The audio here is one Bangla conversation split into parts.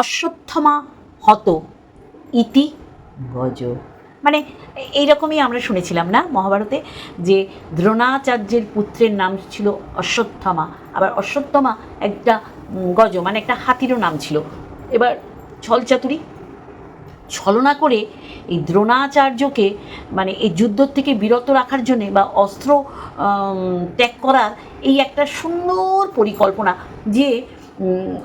অশ্বত্থমা হত ইতি গজ মানে এইরকমই আমরা শুনেছিলাম না মহাভারতে যে দ্রোণাচার্যের পুত্রের নাম ছিল অশ্বত্থমা, আবার অশ্বত্থমা একটা গজ মানে একটা হাতিরও নাম ছিল। এবার ছলচাতুরি ছলনা করে এই দ্রোণাচার্যকে মানে এই যুদ্ধ থেকে বিরত রাখার জন্যে বা অস্ত্র ত্যাগ করার এই একটা সুন্দর পরিকল্পনা যে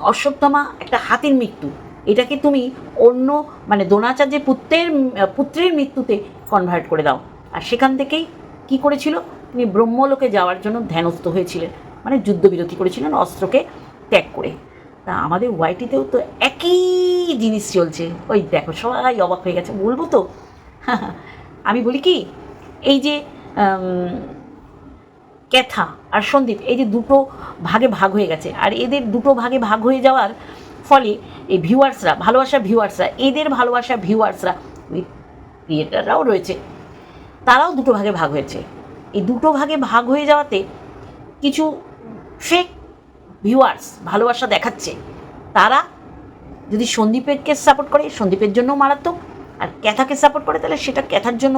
অশ্বত্থমা একটা হাতির মৃত্যু। এটাকে তুমি অন্য মানে দ্রোণাচার্যের পুত্রের পুত্রের মৃত্যুতে কনভার্ট করে দাও। আর সেখান থেকেই কি করেছিল? তিনি ব্রহ্মলোকে যাওয়ার জন্য ধ্যানস্থ হয়েছিলেন। মানে যুদ্ধবিরতি করেছিলেন অস্ত্রকে ত্যাগ করে। তা আমাদের ওয়াইটিতেও তো একই জিনিস চলছে। ওই দেখো, সবাই অবাক হয়ে গেছে। বলব তো? আমি বলি কি? এই যে ক্যাথা আর সন্দীপ, এই যে দুটো ভাগে ভাগ হয়ে গেছে। আর এদের দুটো ভাগে ভাগ হয়ে যাওয়ার ফলে এই ভিউয়ার্সরা ভালোবাসা ভিউয়ার্সরা, এদের ভালোবাসা ভিউয়ার্সরা ক্রিয়েটাররাও রয়েছে। তারাও দুটো ভাগে ভাগ হয়েছে। এই দুটো ভাগে ভাগ হয়ে যাওয়াতে কিছু ফেক ভিউয়ার্স ভালোবাসা দেখাচ্ছে। তারা যদি সন্দীপেরকে সাপোর্ট করে, সন্দীপের জন্য মারাত্মক, আর ক্যাথাকে সাপোর্ট করে, তাহলে সেটা ক্যাথার জন্য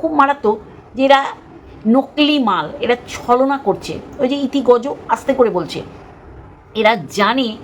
খুব মারাত্মক, যে এরা নকলি মাল, এরা ছলনা করছে। ওই যে ইতি গজ আস্তে করে বলছে। এরা জানে,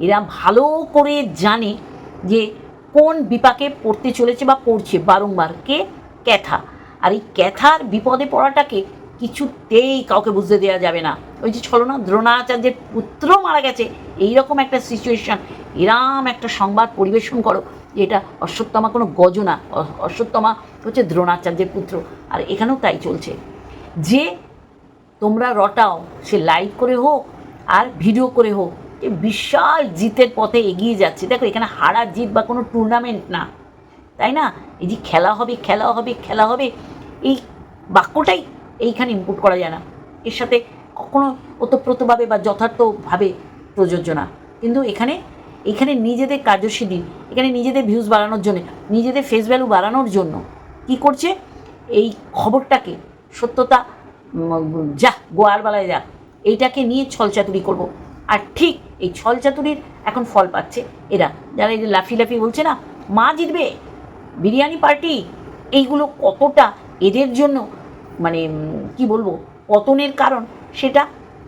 এরা ভালো করে জানে যে কোন বিপাকে পড়তে চলেছে বা পড়ছে বারংবার। কে? ক্যাথা। আর এই ক্যাথার বিপদে পড়াটাকে কিছুতেই কাউকে বুঝতে দেওয়া যাবে না। ওই যে ছলনা, দ্রোণাচার্যের পুত্র মারা গেছে এই রকম একটা সিচুয়েশন এরাম একটা সংবাদ পরিবেশন করো, যে এটা অশ্বত্থমা কোনো গজ না। অ- অশ্বত্থমা হচ্ছে দ্রোণাচার্যের পুত্র। আর এখানেও তাই চলছে। যে তোমরা রটাও, সে লাইভ করে হোক আর ভিডিও করে হোক, এ বিশাল জিতের পথে এগিয়ে যাচ্ছে। দেখো, এখানে হারা জিত বা কোনো টুর্নামেন্ট না, তাই না? এই যে খেলা হবে খেলা হবে খেলা হবে, এই বাক্যটাই এইখানে ইনপুট করা যায় না। এর সাথে কখনো ওতপ্রোতভাবে বা যথার্থভাবে প্রযোজ্য না। কিন্তু এখানে এখানে নিজেদের কার্যসিদ্ধি এখানে নিজেদের ভিউজ বাড়ানোর জন্য, নিজেদের ফেস ভ্যালু বাড়ানোর জন্য কি করছে? এই খবরটাকে সত্যতা যা গোয়ার বেলায় যা। এইটাকে নিয়ে ছলচাতুরি করব। আর ঠিক এই ছলচাতুরির এখন ফল পাচ্ছে এরা। যারা এই যে লাফি লাফি বলছে না, মা জিতবে, বিরিয়ানি পার্টি, এইগুলো কতটা এদের জন্য মানে কি বলব, পতনের কারণ সেটা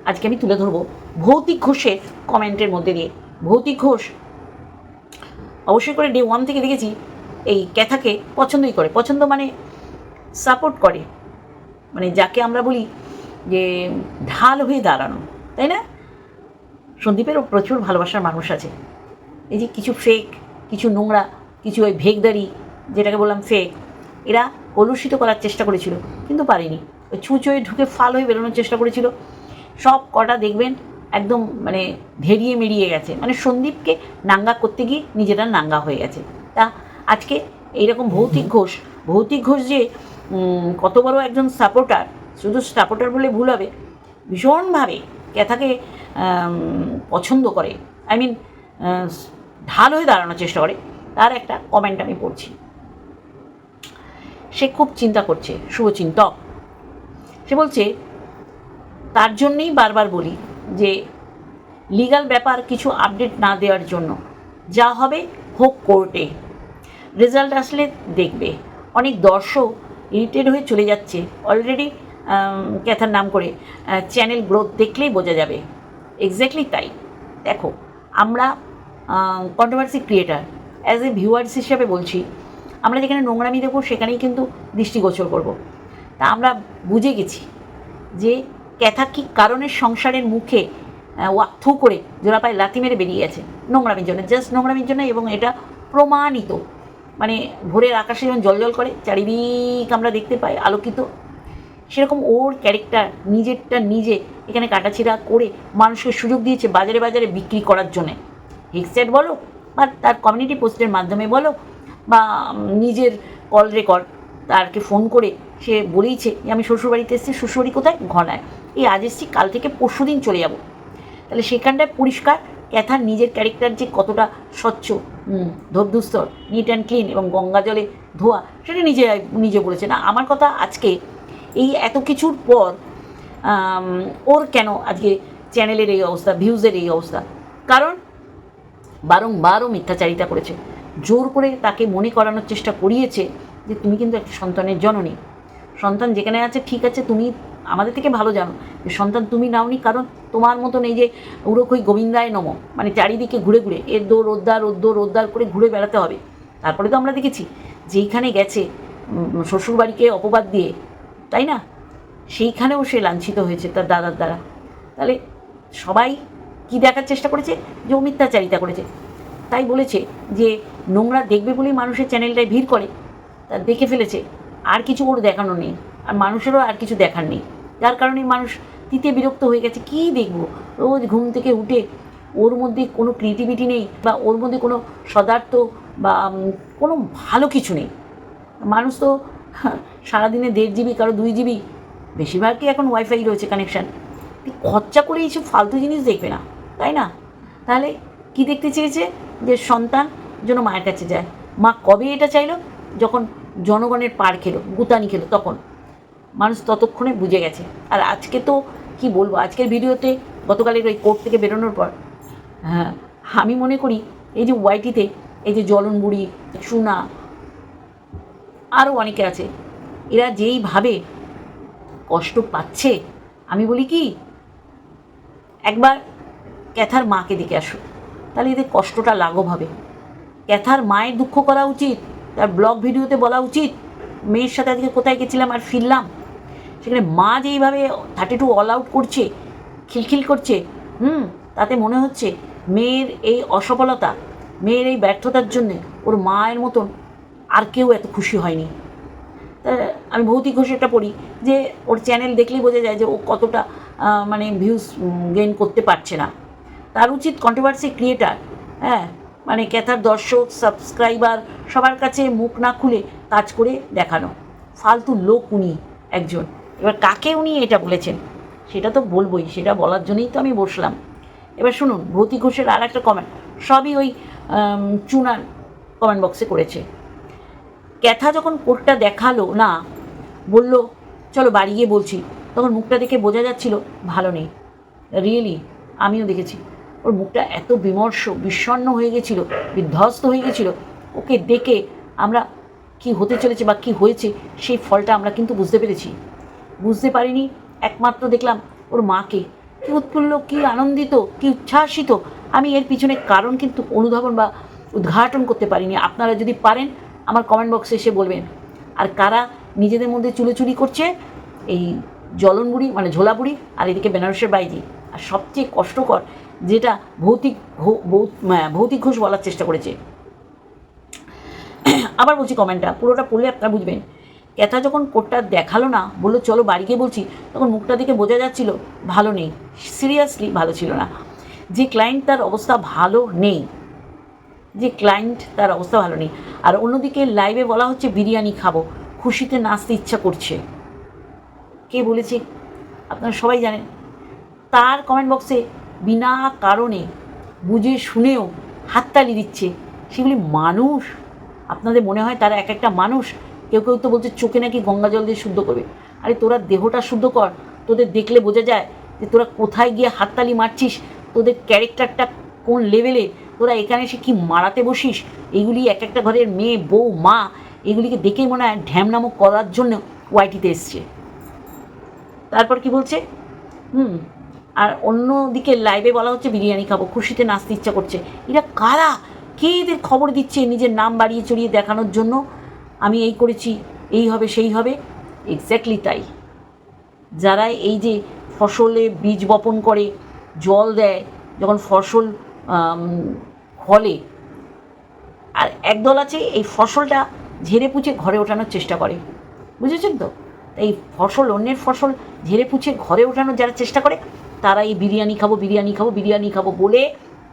আজকে আমি তুলে ধরবো ভৌতিক ঘোষের কমেন্টের মধ্যে দিয়ে। ভৌতিক ঘোষ, অবশ্যই করে ডে ওয়ান থেকে দেখেছি, এই ক্যাথাকে পছন্দই করে। পছন্দ মানে সাপোর্ট করে। মানে যাকে আমরা বলি যে ঢাল হয়ে দাঁড়ানো, তাই না? সন্দীপেরও প্রচুর ভালোবাসার মানুষ আছে। এই যে কিছু ফেক কিছু নোংরা, কিছু ওই ভেগদারি যেটাকে বললাম ফেক এরা কলুষিত করার চেষ্টা করেছিল, কিন্তু পারেনি। ওই ছুঁচোয় ঢুকে ফাল হয়ে বেরোনোর চেষ্টা করেছিল। সব কটা দেখবেন একদম মানে ভেরিয়ে মেরিয়ে গেছে। মানে সন্দীপকে নাঙ্গা করতে গিয়ে নিজেরা নাঙ্গা হয়ে গেছে। তা আজকে এইরকম ভৌতিক ঘোষ ভৌতিক ঘোষ যে কত বড় একজন সাপোর্টার শুধু সাপোর্টার বলে ভুল হবে, ভীষণভাবে ক্যাথাকে পছন্দ করে। আই মিন ঢাল হয়ে দাঁড়ানোর চেষ্টা করে। তার একটা কমেন্ট আমি পড়ছি। সে খুব চিন্তা করছে শুভচিন্তক সে বলছে, তার জন্যেই বারবার বলি যে লিগাল ব্যাপার কিছু আপডেট না দেওয়ার জন্য যা হবে হোক কোর্টে। রেজাল্ট আসলে দেখবে। অনেক দর্শক ইরিটেড হয়ে চলে যাচ্ছে। অলরেডি ক্যাথার নাম করে চ্যানেল গ্রোথ দেখলেই বোঝা যাবে। এক্স্যাক্টলি তাই। দেখো, আমরা controversy creator as a viewers হিসাবে বলছি, আমরা যেখানে নোংরামি দেখব সেখানেই কিন্তু দৃষ্টিগোচর করব। তা আমরা বুঝে গেছি যে ক্যাথা কি কারণের সংসারের মুখে ওয়াক্থু করে জোড়াপায় লাথি মেরে বেরিয়ে গেছে? নোংরামির জন্য জাস্ট নোংরামির জন্য এবং এটা প্রমাণিত। মানে ভোরের আকাশে যেমন জল করে, চারিদিক আমরা দেখতে পাই আলোকিত, সেরকম ওর ক্যারেক্টার নিজেরটা নিজে এখানে কাটাছিড়া করে মানুষকে সুযোগ দিয়েছে বাজারে বাজারে বিক্রি করার জন্যে। হেক্সেট বলো বা তার কমিউনিটি পোস্টের মাধ্যমে বলো বা নিজের কল রেকর্ড তারকে ফোন করে সে বলেইছে যে, আমি শ্বশুরবাড়িতে এসেছি, শ্বশুরবাড়ি কোথায়? ঘনায়। এই আজ এসছি কাল থেকে পরশু দিন চলে যাব। তাহলে সেখানটায় পরিষ্কার ক্যাথার নিজের ক্যারেক্টার যে কতটা স্বচ্ছ হুম, ধবধুস্তর নিট অ্যান্ড ক্লিন এবং গঙ্গা জলে ধোয়া সেটা নিজে নিজে বলেছে না আমার কথা আজকে এই এত কিছুর পর ওর কেন আজকে চ্যানেলের এই অবস্থা ভিউজের এই অবস্থা? কারণ বারংবারও মিথ্যাচারিতা করেছে। জোর করে তাকে মনে করানোর চেষ্টা করিয়েছে যে তুমি কিন্তু একটা সন্তানের জননী। সন্তান যেখানে আছে ঠিক আছে তুমি আমাদের থেকে ভালো জানো। যে সন্তান তুমি নাওনি কারণ তোমার মতন এই যে উড়োখই গোবিন্দায় নম। মানে চারিদিকে ঘুরে ঘুরে এর দৌড় ওদ্দার ওদ্দোর ওদ্দার করে ঘুরে বেড়াতে হবে। তারপরে তো আমরা দেখেছি, যেইখানে গেছে শ্বশুরবাড়িকে অপবাদ দিয়ে, তাই না? সেইখানেও সে লাঞ্ছিত হয়েছে তার দাদার দ্বারা। তাহলে সবাই কি দেখার চেষ্টা করেছে? যে ও মিথ্যাচারিতা করেছে। তাই বলেছে যে নোংরা দেখবে বলেই মানুষের চ্যানেলটায় ভিড় করে, তা দেখে ফেলেছে। আর কিছু ওর দেখানো নেই। আর মানুষেরও আর কিছু দেখার নেই। যার কারণে মানুষ তিতে বিরক্ত হয়ে গেছে, কী দেখব? রোজ ঘুম থেকে উঠে ওর মধ্যে কোনো ক্রিয়েটিভিটি নেই বা ওর মধ্যে কোনো সদার্থ বা কোনো ভালো কিছু নেই। মানুষ তো সারাদিনে দেড় জিবি কারও দুই জিবি বেশিরভাগই এখন ওয়াইফাই রয়েছে কানেকশান খরচা করে এইসব ফালতু জিনিস দেখবে না, তাই না? তাহলে কি দেখতে চেয়েছে? যে সন্তান যেন মায়ের কাছে যায়। মা কবে এটা চাইলো? যখন জনগণের পার খেলো, গুতানি খেলো, তখন। মানুষ ততক্ষণে বুঝে গেছে। আর আজকে তো কি বলব, আজকের ভিডিওতে গতকালের ওই কোর্ট থেকে বেরোনোর পর হ্যাঁ আমি মনে করি এই যে ওয়াইটিতে এই যে জলন বুড়ি চুনা আরও অনেকে আছে, এরা যেইভাবে কষ্ট পাচ্ছে, আমি বলি কি, একবার ক্যাথার মাকে দেখে আসো, তাহলে এদের কষ্টটা লাঘব হবে। ক্যাথার মায়ের দুঃখ করা উচিত, তার ব্লগ ভিডিওতে বলা উচিত, মেয়ের সাথে আজকে কোথায় গেছিলাম আর ফিরলাম সেখানে মা যেইভাবে থার্টি টু অল আউট করছে, খিলখিল করছে, হুম, তাতে মনে হচ্ছে মেয়ের এই অসফলতা, মেয়ের এই ব্যর্থতার জন্যে ওর মায়ের মতন আর কেউ এত খুশি হয়নি। তা আমি ভৌতিক ঘোষেরটা পড়ি যে ওর চ্যানেল দেখলেই বোঝা যায় যে ও কতটা মানে ভিউজ গেইন করতে পারছে না। তার উচিত কন্ট্রোভার্সি ক্রিয়েটার হ্যাঁ মানে ক্যাথার দর্শক সাবস্ক্রাইবার সবার কাছে মুখ না খুলে কাজ করে দেখানো। ফালতু লোক উনি একজন। এবার কাকে উনি এটা বলেছেন, সেটা তো বলবোই, সেটা বলার জন্যই তো আমি বসলাম। এবার শুনুন ভৌতিক ঘোষের আর একটা কমেন্ট সবই ওই চুনার কমেন্ট বক্সে করেছে। ক্যাথা যখন কোটটা দেখাল, না, বলল, চলো বাড়ি গিয়ে বলছি। তখন মুখটা দেখে বোঝা যাচ্ছিল, ভালো নেই। রিয়েলি আমিও দেখেছি। ওর মুখটা এত বিমর্ষ, বিষণ্ণ হয়ে গেছিল, বিধ্বস্ত হয়ে গেছিল। ওকে দেখে আমরা কি হতে চলেছে বা কি হয়েছে, সেই ফলটা আমরা কিন্তু বুঝতে পেরেছি। বুঝতে পারিনি। একমাত্র দেখলাম ওর মাকে। কি উৎফুল্ল, কি আনন্দিত, কি উচ্ছ্বাসিত। আমি এর পিছনে কারণ কিন্তু অনুধাবন বা উদ্ঘাটন করতে পারিনি। আপনারা যদি পারেন, আমার কমেন্ট বক্সে এসে বলবেন। আর কারা নিজেদের মধ্যে চুলোচুরি করছে, এই জলন বুড়ি মানে ঝোলা বুড়ি আর এদিকে বেনারসের বাইজি। আর সবচেয়ে কষ্টকর, যেটা ভৌতিক ভৌতিক ঘোষ বলার চেষ্টা করেছে। আবার বলছি কমেন্টটা পুরোটা পড়লে আপনারা বুঝবেন। ক্যাথা যখন কোটটা দেখাল না, বলল, চলো বাড়ি গিয়ে বলছি। তখন মুখটা দেখে বোঝা যাচ্ছিল, ভালো নেই সিরিয়াসলি ভালো ছিল না। যে ক্লায়েন্ট তার অবস্থা ভালো নেই, যে ক্লায়েন্ট তার অবস্থা ভালো নেই। আর অন্যদিকে লাইভে বলা হচ্ছে, বিরিয়ানি খাব, খুশিতে নাচতে ইচ্ছা করছে। কে বলেছে? আপনারা সবাই জানেন। তার কমেন্ট বক্সে বিনা কারণে বুঝে শুনেও হাততালি দিচ্ছে। সেগুলি মানুষ? আপনাদের মনে হয় তারা এক একটা মানুষ? কেউ কেউ তো বলছে চোখে নাকি গঙ্গা জল দিয়ে শুদ্ধ করবে। আরে তোরা দেহটা শুদ্ধ কর, তোদের দেখলে বোঝা যায় যে তোরা কোথায় গিয়ে হাততালি মারছিস, তোদের ক্যারেক্টারটা কোন লেভেলে তোরা এখানে এসে কি মারাতে বসিস? এগুলি এক একটা ঘরের মেয়ে, বউ, মা, এগুলিকে দেখেই মনে হয় ঢ্যাম নামক করার জন্য ওয়াইটিতে এসছে। তারপর কি বলছে? হুম, আর অন্যদিকে লাইভে বলা হচ্ছে বিরিয়ানি খাব, খুশিতে নাচতে ইচ্ছা করছে। এরা কারা? কে এদের খবর দিচ্ছে নিজের নাম বাড়িয়ে চড়িয়ে দেখানোর জন্য? আমি এই করেছি, এই হবে, সেই হবে। এক্স্যাক্টলি তাই। যারা এই যে ফসলে বীজ বপন করে, জল দেয়, যখন ফসল ফলে, আর একদল আছে, এই ফসলটা ঝেড়ে পুচে ঘরে ওঠানোর চেষ্টা করে। বুঝেছেন তো? এই ফসল, অন্যের ফসল ঝেড়ে পুছে ঘরে ওঠানোর যারা চেষ্টা করে, তারা এই বিরিয়ানি খাব বিরিয়ানি খাব বিরিয়ানি খাব বলে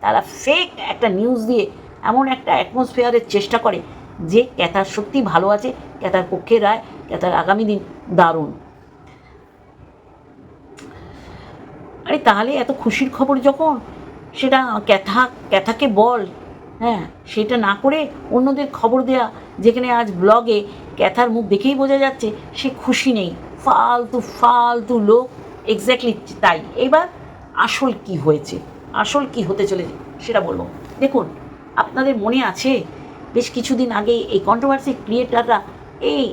তারা ফেক একটা নিউজ দিয়ে এমন একটা অ্যাটমসফিয়ারের চেষ্টা করে যে ক্যাথার সত্যি ভালো আছে ক্যাথার পক্ষে রায় ক্যাথার আগামী দিন দারুণ। আরে তাহলে এত খুশির খবর যখন? সেটা ক্যাথা, ক্যাথাকে বল হ্যাঁ? সেটা না করে অন্যদের খবর দেয়া, যেখানে আজ ব্লগে ক্যাথার মুখ দেখেই বোঝা যাচ্ছে সে খুশি নেই। ফালতু ফালতু লোক। এক্স্যাক্টলি তাই। এবার আসল কি হয়েছে? আসল কি হতে চলেছে? সেটা বলব। দেখুন, আপনাদের মনে আছে বেশ কিছুদিন আগে এই কন্ট্রোভার্সি ক্রিয়েটাররা এই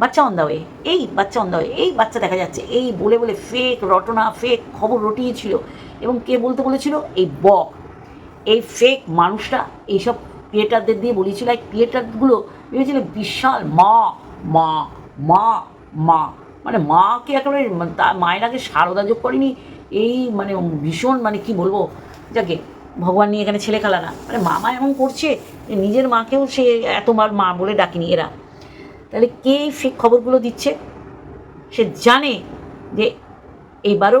বাচ্চা অন দা এই বাচ্চা অন দা এই বাচ্চা দেখা যাচ্ছে। এই বলে বলে ফেক রটনা ফেক খবর রটিয়েছিল এবং কে বলতে বলেছিল? এই বক। এই ফেক মানুষটা এইসব ক্রিয়েটারদের দিয়ে বলেছিল, এই ক্রিয়েটারগুলো ভেবেছিল বিশাল মা মা মা মা। মানে মাকে একেবারে তার মায়ের আগে সারদা যোগ করেনি। এই মানে ভীষণ মানে কি বলব? যাকে ভগবান নিয়ে এখানে ছেলে খেলা না। মানে মামা এমন করছে নিজের মাকেও সে এতবার মা বলে ডাকিনি এরা। তাহলে কে ফেক খবরগুলো দিচ্ছে? সে জানে যে এইবারও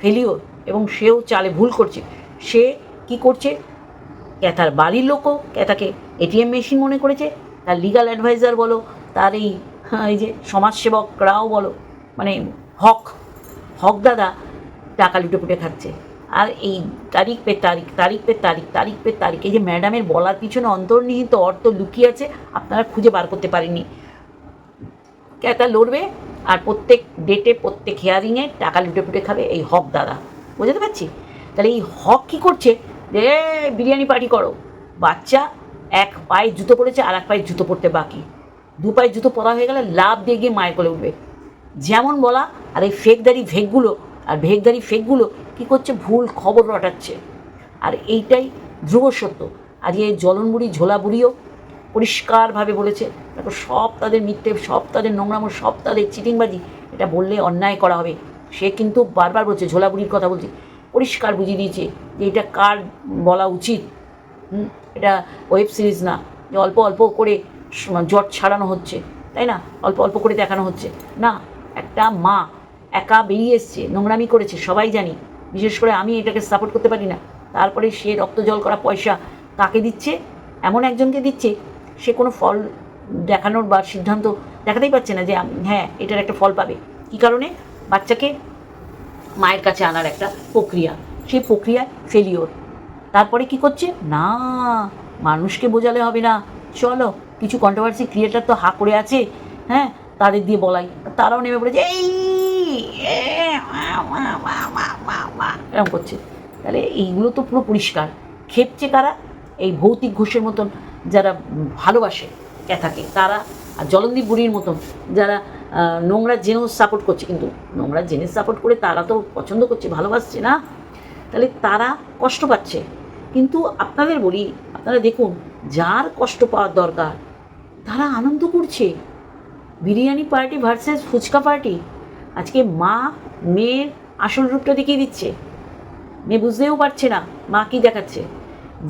ফেলিওর এবং সেও চালে ভুল করছে। সে কি করছে? তার বাড়ির লোকও তাকে এটিএম মেশিন মনে করেছে? তার লিগাল অ্যাডভাইজার বলো, তার এই এই যে সমাজসেবকরাও বলো মানে হক হক দাদা টাকা লুটে পুটে খাচ্ছে। আর এই তারিখ পে তারিখ তারিখ পে তারিখ তারিখ পে তারিখ এই যে ম্যাডামের বলার পিছনে অন্তর্নিহিত অর্থ লুকিয়ে আছে আপনারা খুঁজে বার করতে পারেননি। ক্যাটা লড়বে আর প্রত্যেক ডেটে প্রত্যেক হিয়ারিংয়ে টাকা লুটে পুটে খাবে এই হক দাদা। বুঝতে পারছি? তাহলে এই হক কী করছে? "এ, বিরিয়ানি পার্টি করো। বাচ্চা এক পায়ে জুতো পড়েছে আর এক পায়ে জুতো পড়তে বাকি। দু পায়ে জুতো পরা হয়ে গেলে লাভ দিয়ে গিয়ে মায়ের কোলে উঠবে। যেমন বলা আর এই ফেকদারি ভেকগুলো আর ভেকদারি ফেকগুলো কী করছে? ভুল খবর রটাচ্ছে আর এইটাই ধ্রুব সত্য। আজ এই জলনবুড়ি, ঝোলাবুড়িও পরিষ্কারভাবে বলেছে, দেখো, সব তাদের মিথ্যে, সব তাদের নোংরামো, সব তাদের চিটিংবাজি, এটা বললে অন্যায় করা হবে। সে কিন্তু বারবার বলছে, ঝোলাবুড়ির কথা বলছে। পরিষ্কার বুঝিয়ে দিয়েছে যে এটা কার বলা উচিত। এটা ওয়েব সিরিজ না, যে অল্প অল্প করে জট ছাড়ানো হচ্ছে, তাই না? অল্প অল্প করে দেখানো হচ্ছে। না, একটা মা একা বেরিয়ে এসছে, নোংরামি করেছে, সবাই জানি। বিশেষ করে আমি এটাকে সাপোর্ট করতে পারি না। তারপরে সে রক্ত জল করা পয়সা কাকে দিচ্ছে? এমন একজনকে দিচ্ছে, সে কোনো ফল দেখানোর বা সিদ্ধান্ত দেখাতেই পারছে না যে হ্যাঁ এটার একটা ফল পাবে। কী কারণে? বাচ্চাকে মায়ের কাছে আনার একটা প্রক্রিয়া। সেই প্রক্রিয়া ফেলিওর তারপরে কি করছে? না, মানুষকে বোঝালে হবে না। চলো, কিছু কন্ট্রোভার্সি ক্রিয়েটার তো হা করে আছে হ্যাঁ তাদের দিয়ে বলাই। তারাও নেমে পড়েছে এই এরকম করছে। তাহলে এইগুলো তো পুরো পরিষ্কার। খেপছে কারা? এই ভৌতিক ঘোষের মতন যারা ভালোবাসে ক্যাথাকে তারা আর জলন্দীপ বুড়ির মতন যারা নোংরা জেনেও সাপোর্ট করছে। কিন্তু নোংরা জেনে সাপোর্ট করে তারা তো পছন্দ করছে, ভালোবাসছে না। তাহলে তারা কষ্ট পাচ্ছে। কিন্তু আপনাদের বলি, আপনারা দেখুন, যার কষ্ট পাওয়ার দরকার, তারা আনন্দ করছে। Biryani party versus fuchka party আজকে মা মেয়ের আসল রূপটা দেখিয়ে দিচ্ছে। মেয়ে বুঝতেও পারছে না মা কী দেখাচ্ছে।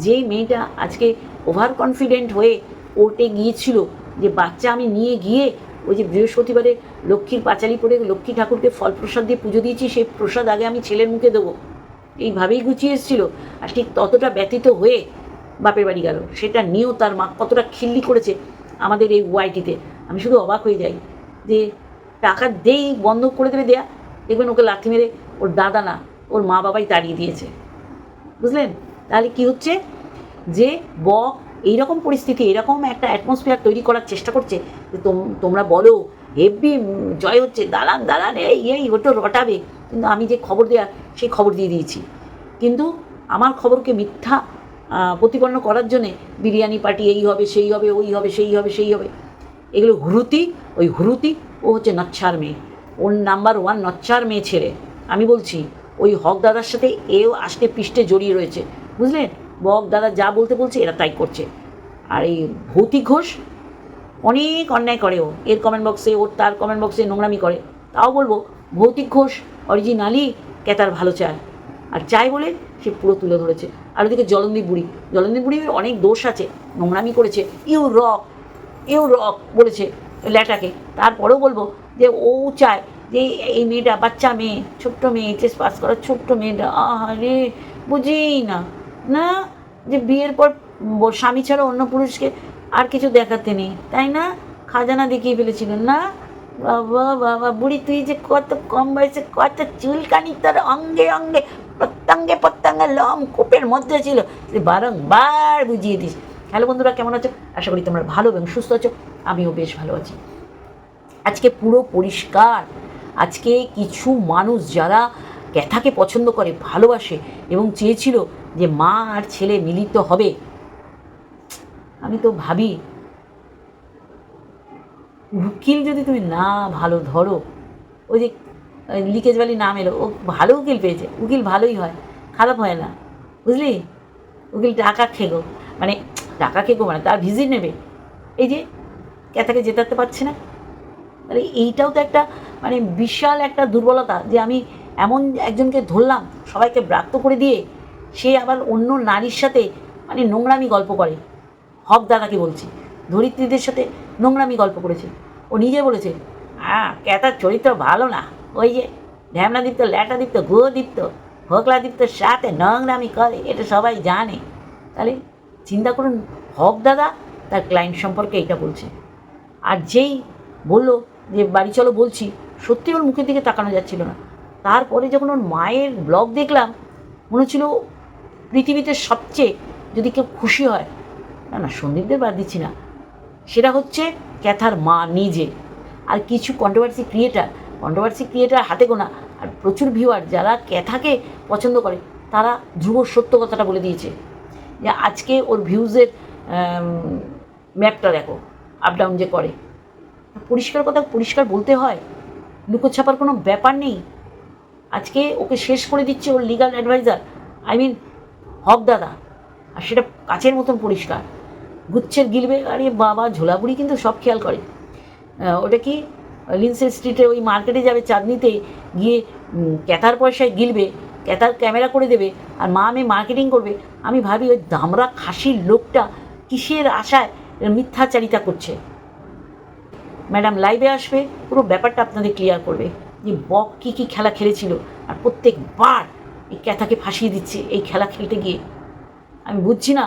যেই মেয়েটা আজকে ওভার কনফিডেন্ট হয়ে কোর্টে গিয়েছিল যে বাচ্চা আমি নিয়ে গিয়ে ওই যে বৃহস্পতিবারে লক্ষ্মীর পাঁচালি পড়ে লক্ষ্মী ঠাকুরকে ফল প্রসাদ দিয়ে পুজো দিয়েছি, সেই প্রসাদ আগে আমি ছেলের মুখে দেবো। এইভাবেই গুছিয়ে এসেছিল। আর ঠিক ততটা ব্যতীত হয়ে বাপের বাড়ি গেল। সেটা নিয়েও তার মা কতটা খিল্লি করেছে আমাদের এই ওয়াইটিতে। আমি শুধু অবাক হয়ে যাই যে টাকা দেই, বন্ধ করে দেবে দেয়া। দেখবেন ওকে লাথি মেরে ওর দাদা না, ওর মা বাবাই তাড়িয়ে দিয়েছে। বুঝলেন? তাহলে কি হচ্ছে? যে বক এইরকম পরিস্থিতি, এরকম একটা অ্যাটমসফিয়ার তৈরি করার চেষ্টা করছে যে তোম- তোমরা বলো হেভি জয় হচ্ছে, দালান দালান, এই এই, ওটা রটাবে। কিন্তু আমি যে খবর দেওয়ার সেই খবর দিয়ে দিয়েছি। কিন্তু আমার খবরকে মিথ্যা প্রতিপন্ন করার জন্যে বিরিয়ানি পার্টি এই হবে, সেই হবে, ওই হবে, সেই হবে সেই হবে, এগুলো হুরুতি, ওই হুরুতি ও হচ্ছে নচ্ছার মেয়ে। ওর নাম্বার ওয়ান নচ্ছার মেয়ে ছেড়ে আমি বলছি, ওই হক দাদার সাথে এও আষ্টে পিষ্টে জড়িয়ে রয়েছে। বুঝলেন? বক দাদা যা বলতে বলছে, এরা তাই করছে। আর এই ভৌতিক ঘোষ, অনেক অন্যায় করে ও। এর কমেন্ট বক্সে ওর তার কমেন্ট বক্সে নোংরামি করে। তাও বলব, ভৌতিক ঘোষ অরিজিনালি ক্যাতার ভালো চায় আর চায় বলে সে পুরো তুলে ধরেছে। আর ওদিকে জলন্দীপ বুড়ি। জলন্দীপ বুড়ির অনেক দোষ আছে। নোংরামি করেছে। ইউ রক ইউ রক বলেছে। ল্যাটাকে তারপরেও বলব যে ও চায় যে এই মেয়েটা, বাচ্চা মেয়ে, ছোট্ট মেয়ে এইচএস পাস করা ছোট্ট মেয়েটা। আরে বুঝি না। না, যে বিয়ের পর স্বামী ছাড়া অন্য পুরুষকে আর কিছু দেখাতে নেই। তাই না? খাজানা দেখিয়ে ফেলেছিল। না, বাবা বাবা, বুড়ি, তুই যে কত কম বয়সে কত চুলকানি, তোর অঙ্গে অঙ্গে, প্রত্যঙ্গে প্রত্যঙ্গে লম কোপের মধ্যে ছিল। বারংবার বুঝিয়ে দিস। হ্যালো বন্ধুরা, কেমন আছো? আশা করি তোমরা ভালো এবং সুস্থ আছো। আমিও বেশ ভালো আছি। আজকে পুরো পরিষ্কার। আজকে কিছু মানুষ যারা ক্যাথাকে পছন্দ করে, ভালোবাসে এবং চেয়েছিল যে মা আর ছেলে মিলিত হবে, আমি তো ভাবি, উকিল যদি তুমি না ভালো ধরো, ওই যে লিকেজ বালি নাম এলো, ও ভালো উকিল পেয়েছে। উকিল ভালোই হয়, খারাপ হয় না। বুঝলি? উকিল টাকা খেগো মানে টাকা খেগো মানে তার ভিজিট নেবে। এই যে, ক্যাথাকে জেতাতে পারছে না। তাহলে এইটাও তো একটা মানে বিশাল একটা দুর্বলতা যে আমি এমন একজনকে ধরলাম, সবাইকে ব্রাত্য করে দিয়ে সে আবার অন্য নারীর সাথে মানে নোংরামি গল্প করে। হক দাদাকে বলছি, ধরিত্রীদের সাথে নোংরামি গল্প করেছে। ও নিজে বলেছে হ্যাঁ ক্যাতার চরিত্র ভালো না। ওই যে ঢ্যামনা দীপ্ত ল্যাটা দীপ্ত গো দীপ্ত ভোকলা দীপ্তর সাথে নোংরামি করে, এটা সবাই জানে। তাহলে চিন্তা করুন, হক দাদা তার ক্লায়েন্ট সম্পর্কে এটা বলছে। আর যেই বলল যে, বাড়ি চলো, বলছি, সত্যি ওর মুখের দিকে তাকানো যাচ্ছিল না। তারপরে যখন ওর মায়ের ব্লগ দেখলাম, মনে হচ্ছিল পৃথিবীতে সবচেয়ে যদি কেউ খুশি হয়, না না, সন্দীপদের বাদ দিচ্ছি না। সেটা হচ্ছে ক্যাথার মা নিজে। আর কিছু কন্ট্রোভার্সি ক্রিয়েটার কন্ট্রোভার্সি ক্রিয়েটার হাতে গোনা, আর প্রচুর ভিউয়ার যারা ক্যাথাকে পছন্দ করে, তারা ধ্রুব সত্য কথাটা বলে দিয়েছে। যে আজকে ওর ভিউজের ম্যাপটা দেখো আপ ডাউন যে করে। পরিষ্কার কথা, পরিষ্কার বলতে হয়, লুকোছাপার কোনো ব্যাপার নেই। আজকে ওকে শেষ করে দিচ্ছে ওর legal adviser I mean Haque দাদা। আর সেটা কাচের মতন পরিষ্কার। গুচ্ছের গিলবে, আরে বাবা, ঝোলাবুড়ি কিন্তু সব খেয়াল করে। ওটা কি? লিন্সে স্ট্রিটে ওই মার্কেটে যাবে চাঁদনিতে, গিয়ে ক্যাথার পয়সায় গিলবে। ক্যাথার ক্যামেরা করে দেবে আর মা আমি মার্কেটিং করবে, আমি ভাবি ওই দামরা খাসির লোকটা কিসের আশায় মিথ্যাচারিতা করছে। ম্যাডাম লাইভে আসবে, পুরো ব্যাপারটা আপনাদের ক্লিয়ার করবে যে বক কী কী খেলা খেলেছিল আর প্রত্যেকবার এই ক্যাথাকে ফাঁসিয়ে দিচ্ছে এই খেলা খেলতে গিয়ে। আমি বুঝছি না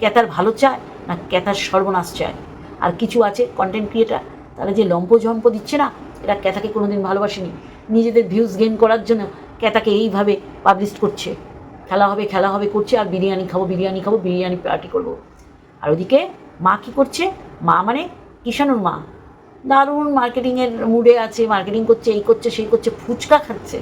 ক্যাথার ভালো চায় না ক্যাথার সর্বনাশ চায়। আর কিছু আছে কন্টেন্ট ক্রিয়েটার তারা যে লম্প জম্প দিচ্ছে না, এরা ক্যাথাকে কোনোদিন ভালোবাসেনি। নিজেদের ভিউজ গেইন করার জন্য ক্যাথাকে এইভাবে পাবলিশ করছে। খেলা হবে খেলা হবে, করছে, আর বিরিয়ানি খাব বিরিয়ানি খাব, বিরিয়ানি পার্টি করব। আর ওদিকে মা কী করছে? মা মানে কিষাণুর মা। দারুণ মার্কেটিংয়ের মুডে আছে মার্কেটিং করছে, এই করছে, সেই করছে, ফুচকা খাচ্ছে।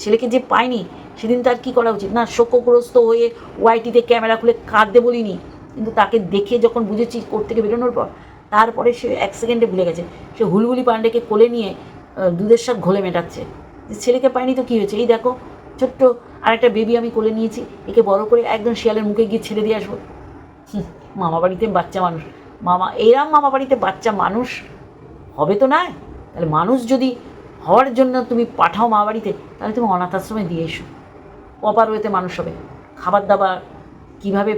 ছেলেকে যে পায়নি, সেদিন তার কী করা উচিত? না, শোকগ্রস্ত হয়ে ওয়াইটিতে ক্যামেরা খুলে কাঁদতে বলিনি। কিন্তু তাকে দেখে যখন বুঝেছি কোর্ট থেকে বেরোনোর পর, তারপরে সে এক সেকেন্ডে ভুলে গেছে। সে হুলহুলি পান্ডেকে কোলে নিয়ে দুধের সাথে ঘোলে মেটাচ্ছে। যে ছেলেকে পায়নি তো কী হয়েছে? এই দেখো, ছোট্ট আর একটা বেবি আমি কোলে নিয়েছি, একে বড় করে একদম শিয়ালের মুখে গিয়ে ছেড়ে দিয়ে আসব। মামা বাড়িতে বাচ্চা মানুষ। মামা, এরাম মামা বাড়িতে বাচ্চা মানুষ? হবে তো না? তাহলে মানুষ যদি হওয়ার জন্য তুমি পাঠাও মা বাড়িতে, তাহলে তুমি অনাথ আশ্রমে দিয়ে এসো। অপার ওয়েতে মানুষ হবে। খাবার দাবার কীভাবে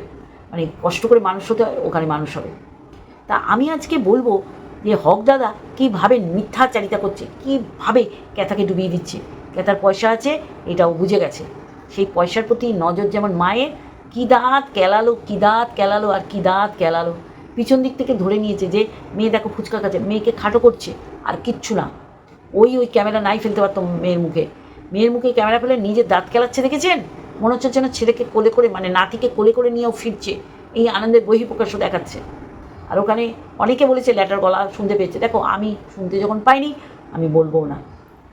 মানে কষ্ট করে মানুষ হতে ওখানে মানুষ হবে। তা আমি আজকে বলব যে হক দাদা, কীভাবে মিথ্যা মিথ্যাচারিতা করছে, কীভাবে ক্যাথাকে ডুবিয়ে দিচ্ছে? ক্যাথার পয়সা আছে, এটাও বুঝে গেছে। সেই পয়সার প্রতি নজর যেমন মায়ের, কী দাঁত কেলালো, কী দাঁত কেলালো আর কী দাঁত কেলালো। পিছন দিক থেকে ধরে নিয়েছে যে, মেয়ে দেখো ফুচকা খাচ্ছে মেয়েকে খাটো করছে আর কিচ্ছু না। ওই ওই ক্যামেরা নাই ফেলতে পারতো মেয়ের মুখে। মেয়ের মুখে ক্যামেরা ফেলে নিজের দাঁত কেলাচ্ছে দেখেছেন? মনে হচ্ছে যেন ছেলেকে কোলে করে মানে নাতিকে কোলে করে নিয়েও ফিরছে। এই আনন্দের বহিঃপ্রকাশ দেখাচ্ছে। আর ওখানে অনেকে বলেছে ল্যাটার গলা শুনতে পেয়েছে। দেখো, আমি শুনতে যখন পাইনি, আমি বলব না।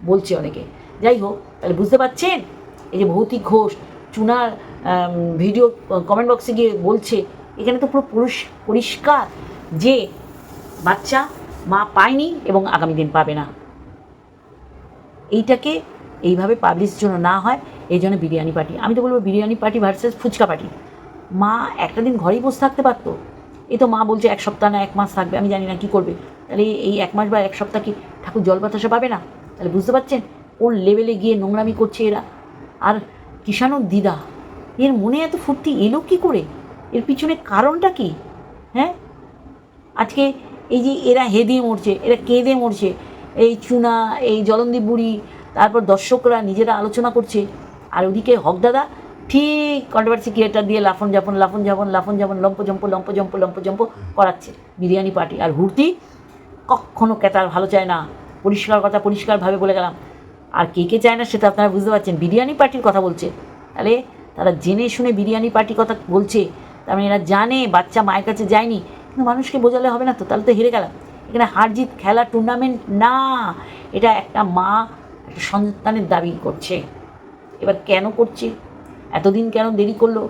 বলছে অনেকে। যাই হোক, তাহলে বুঝতে পারছেন? এই যে ভৌতিক ঘোষ, চুনার ভিডিও কমেন্ট বক্সে গিয়ে বলছে, এখানে তো পুরো পুরুষ পরিষ্কার যে বাচ্চা মা পায়নি এবং আগামী দিন পাবে না। এইটাকে এইভাবে পাবলিশ জন্য না হয়, এই জন্য বিরিয়ানি পার্টি আমি তো বলব biryani party versus fuchka party মা একটা দিন ঘরেই বসে থাকতে পারতো। এই তো মা বলছে এক সপ্তাহ না, এক মাস থাকবে, আমি জানি না কি করবে। তাহলে এই এক মাস বা এক সপ্তাহ কি ঠাকুর জল বাতাসা পাবে না? তাহলে বুঝতে পারছেন? কোন লেভেলে গিয়ে নোংরামি করছে এরা? আর কিষাণুর দিদা, এর মনে এত ফুর্তি এলো কি করে? এর পিছনে কারণটা কি? হ্যাঁ? আজকে এই যে এরা হেদিয়ে মরছে, এরা কেঁদে মরছে, এই চুনা, এই জলন্দি বুড়ি, তারপর দর্শকরা নিজেরা আলোচনা করছে। আর ওদিকে হকদাদা ঠিক কন্ট্রোভার্সি ক্রিয়েটার দিয়ে লাফন জাফন লাফন জাফন লাফন জাফন লম্প জম্প লম্প জম্প লম্প জম্প করাচ্ছে। বিরিয়ানি পার্টি আর হুর্তি কখনো ক্যাতার ভালো চায় না। পরিষ্কার কথা পরিষ্কারভাবে বলে গেলাম। আর কে কে চায় না সেটা আপনারা বুঝতে পারছেন। বিরিয়ানি পার্টির কথা বলছে। তাহলে তারা জেনে শুনে বিরিয়ানি পার্টির কথা বলছে। তার মানে এরা জানে, বাচ্চা মায়ের কাছে যায়নি। কিন্তু মানুষকে বোঝালে হবে না তো, তাহলে তো হেরে গেলাম। এখানে হার জিত খেলা টুর্নামেন্ট না। এটা একটা মা একটা সন্তানের দাবি করছে। এবার কেন করছে? এতদিন কেন দেরি করল?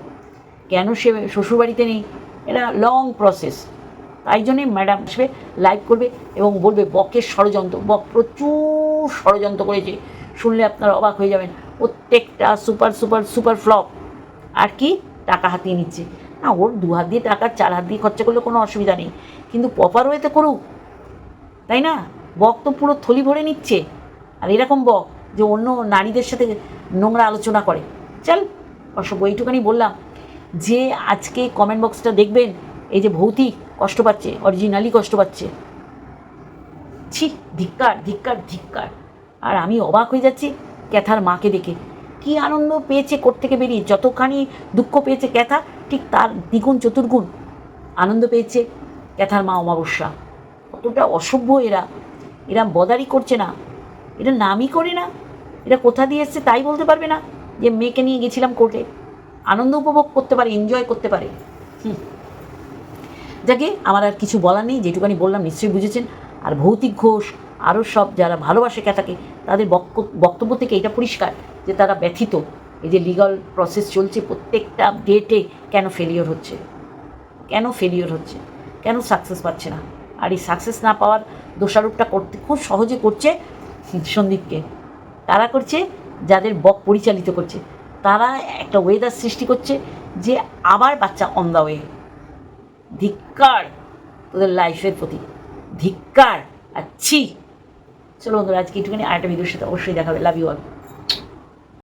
কেন সে শ্বশুরবাড়িতে নেই? এটা লং প্রসেস তাই জন্যে ম্যাডাম আসবে লাইভ করবে এবং বলবে, বকের ষড়যন্ত্র, বক প্রচুর ষড়যন্ত্র করেছে। শুনলে আপনারা অবাক হয়ে যাবেন, প্রত্যেকটা সুপার সুপার সুপার ফ্লপ আর কি? টাকা হাতিয়ে নিচ্ছে। না, ওর দু হাত দিয়ে টাকা, চার হাত দিয়ে খরচা করলে কোনো অসুবিধা নেই। কিন্তু প্রপার ওয়েতে করুক। তাই না? বক তো পুরো থলি ভরে নিচ্ছে। আর এরকম বক যে অন্য নারীদের সাথে নোংরা আলোচনা করে। চল। অসভ্য, এইটুখানি বললাম। যে আজকে কমেন্ট বক্সটা দেখবেন, এই যে ভৌতিক কষ্ট পাচ্ছে অরিজিনালি কষ্ট পাচ্ছে। ছি, ধিক্কার ধিক্কার ধিক্কার। আর আমি অবাক হয়ে যাচ্ছি ক্যাথার মাকে দেখে। কি আনন্দ পেয়েছে থেকে বেরিয়ে? যতখানি দুঃখ পেয়েছে ক্যাথা, ঠিক তার দ্বিগুণ, চতুর্গুণ আনন্দ পেয়েছে ক্যাথার মা অমাবস্যা। কতটা অসভ্য এরা। এরা বদারি করছে না। এটা নামই করে না। এটা কোথা দিয়ে এসছে তাই বলতে পারবে না। যে মেয়েকে নিয়ে গেছিলাম কোর্টে আনন্দ উপভোগ করতে পারে এনজয় করতে পারে। যাকে আমার আর কিছু বলার নেই, যেটুকানি বললাম নিশ্চয়ই বুঝেছেন। আর ভৌতিক ঘোষ, আরও সব যারা ভালোবাসে ক্যাথাকে তাদের বক্তব্য থেকে এটা পরিষ্কার যে তারা ব্যথিত। এই যে লিগাল প্রসেস চলছে প্রত্যেকটা ডেটে কেন ফেলিওর হচ্ছে? কেন ফেলিওর হচ্ছে? কেন সাকসেস পাচ্ছে না? আর এই সাকসেস না পাওয়ার দোষারোপটা করতে খুব সহজে করছে সন্দীপকে। তারা করছে যাদের বক পরিচালিত করছে, তারা একটা ওয়েদার সৃষ্টি করছে যে আবার বাচ্চা অন দ্য ওয়ে ধিক্কার তোদের লাইফের প্রতি। ধিক্কার আর ছি। চলো বন্ধুরা, আজকে একটুখানি আরেকটা ভিডিওর সাথে অবশ্যই দেখাবে লাভ ইউ অল